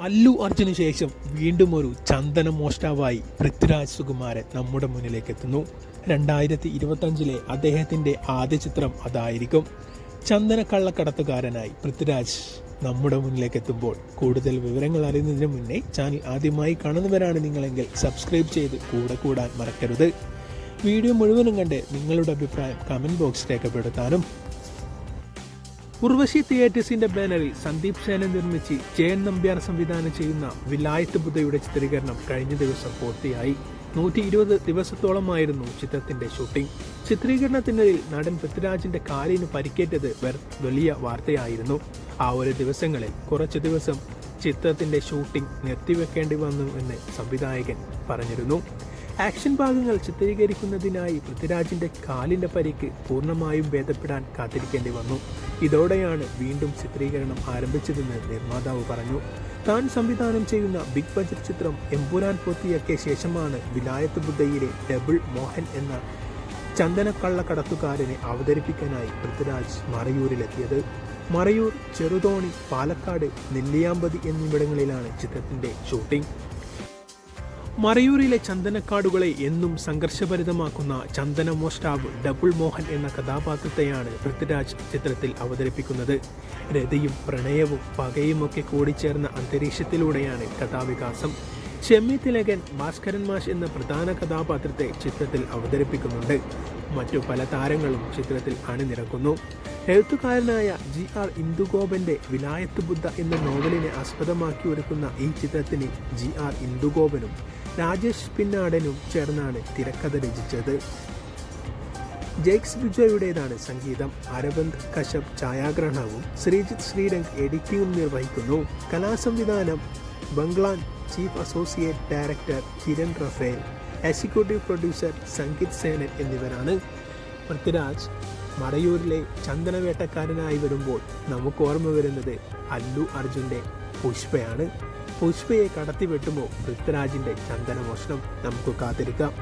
അല്ലു അർജുന് ശേഷം വീണ്ടും ഒരു ചന്ദന മോഷ്ടാവായി പൃഥ്വിരാജ് സുകുമാരൻ നമ്മുടെ മുന്നിലേക്ക് എത്തുന്നു. രണ്ടായിരത്തി ഇരുപത്തഞ്ചിലെ അദ്ദേഹത്തിന്റെ ആദ്യ ചിത്രം അതായിരിക്കും. ചന്ദന കള്ളക്കടത്തുകാരനായി പൃഥ്വിരാജ് നമ്മുടെ മുന്നിലേക്ക് എത്തുമ്പോൾ കൂടുതൽ വിവരങ്ങൾ അറിയുന്നതിന് മുന്നേ ചാനൽ ആദ്യമായി കാണുന്നവരാണ് നിങ്ങളെങ്കിൽ സബ്സ്ക്രൈബ് ചെയ്ത് കൂടെ കൂടാൻ മറക്കരുത്. വീഡിയോ മുഴുവനും കണ്ട് നിങ്ങളുടെ അഭിപ്രായം കമന്റ് ബോക്സ് രേഖപ്പെടുത്താനും ഉർവശി തിയേറ്റേഴ്സിന്റെ ബാനറിൽ സന്ദീപ് സേന നിർമ്മിച്ച് ജയൻ നമ്പ്യാർ സംവിധാനം ചെയ്യുന്ന വിലായത്ത് ബുദ്ധയുടെ ചിത്രീകരണം കഴിഞ്ഞ ദിവസം പൂർത്തിയായി. നൂറ്റി ഇരുപത് ദിവസത്തോളമായിരുന്നു ചിത്രത്തിന്റെ ഷൂട്ടിംഗ്. ചിത്രീകരണത്തിനിടയിൽ നടൻ പൃഥ്വിരാജിന്റെ കാലിന് പരിക്കേറ്റത് വലിയ വാർത്തയായിരുന്നു. ആ ഒരു ദിവസങ്ങളിൽ കുറച്ചു ദിവസം ചിത്രത്തിന്റെ ഷൂട്ടിംഗ് നിർത്തിവെക്കേണ്ടി വന്നു എന്ന് സംവിധായകൻ പറഞ്ഞിരുന്നു. ആക്ഷൻ ഭാഗങ്ങൾ ചിത്രീകരിക്കുന്നതിനായി പൃഥ്വിരാജിന്റെ കാലിന്റെ പരിക്ക് പൂർണമായും ഭേദപ്പെടാൻ കാത്തിരിക്കേണ്ടി വന്നു. ഇതോടെയാണ് വീണ്ടും ചിത്രീകരണം ആരംഭിച്ചതെന്ന് നിർമ്മാതാവ് പറഞ്ഞു. താൻ സംവിധാനം ചെയ്യുന്ന ബിഗ് ബജറ്റ് ചിത്രം എമ്പുരാൻ പൂർത്തിയാക്കിയ ശേഷമാണ് വിലായത്ത് ബുദ്ധയിലെ ഡബിൾ മോഹൻ എന്ന ചന്ദനക്കള്ള കടത്തുകാരനെ അവതരിപ്പിക്കാനായി പൃഥ്വിരാജ് മറയൂരിലെത്തിയത്. മറയൂർ ചെറുതോണി പാലക്കാട് നെല്ലിയാമ്പതി എന്നിവിടങ്ങളിലാണ് ചിത്രത്തിന്റെ ഷൂട്ടിംഗ്. മറയൂരിലെ ചന്ദനക്കാടുകളെ എന്നും സംഘർഷഭരിതമാക്കുന്ന ചന്ദന മോഷ്ടാവ് ഡബിൾ മോഹൻ എന്ന കഥാപാത്രത്തെയാണ് പൃഥ്വിരാജ് ചിത്രത്തിൽ അവതരിപ്പിക്കുന്നത്. രതിയും പ്രണയവും പകയുമൊക്കെ കൂടിച്ചേർന്ന അന്തരീക്ഷത്തിലൂടെയാണ് കഥാവികാസം. ചെമ്മി തിലകൻ ഭാസ്കരൻ മാഷ് എന്ന പ്രധാന കഥാപാത്രത്തെ ചിത്രത്തിൽ അവതരിപ്പിക്കുന്നുണ്ട്. മറ്റു പല താരങ്ങളും ചിത്രത്തിൽ അണിനിരക്കുന്നു. എഴുത്തുകാരനായ ജി ആർ ഇന്ദുഗോപന്റെ വിലായത്ത് ബുദ്ധ എന്ന നോവലിനെ ആസ്പദമാക്കി ഒരുക്കുന്ന ഈ ചിത്രത്തിന് ജി ആർ ഇന്ദുഗോപനും രാജേഷ് പിന്നാടനും ചേർന്നാണ് തിരക്കഥ രചിച്ചത്. ജെയ്ക്സ് ബിജോയുടേതാണ് സംഗീതം. അരവിന്ദ് കശ്യപ് ഛായാഗ്രഹണവും ശ്രീജിത് ശ്രീരംഗ് എഡിറ്റിംഗും നിർവഹിക്കുന്നു. കലാസംവിധാനം Banglan chief associate director Kiran Raphael executive producer Sangeeth Senan എന്നിവരാണ്. പൃഥ്വിരാജ് മറയൂരിലെ ചന്ദനവേട്ടക്കാരനായി വരുമ്പോൾ നമുക്ക് ഓർമ്മ വരുന്നത് അല്ലു അർജുന്റെ പുഷ്പയാണ്. പുഷ്പയെ കടത്തിവെട്ടുമോ പൃഥ്വിരാജിന്റെ ചന്ദനമോഷണം നമുക്ക് കാത്തിരിക്കാം.